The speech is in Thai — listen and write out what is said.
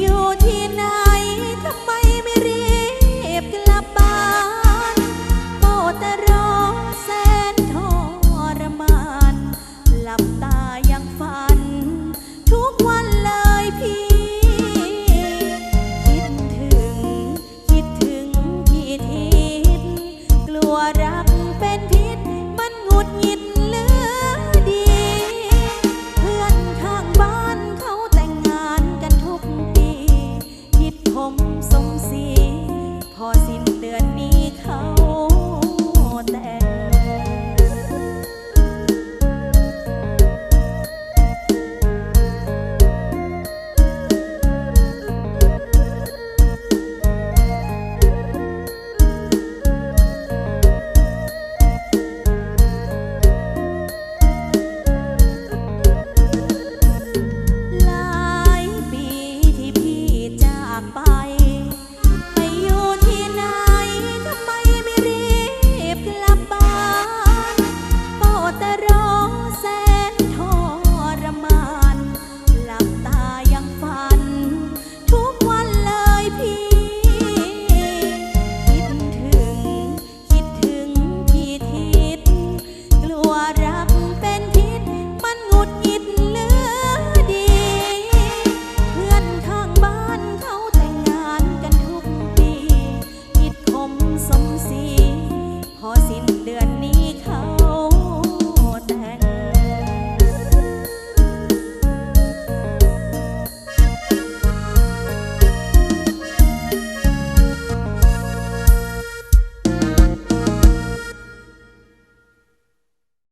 อยู่ที่ไหนทำไมไม่รีบกลับบ้านปแต่รอแสนทรมานหลับตายังฝัน así เดือนนี้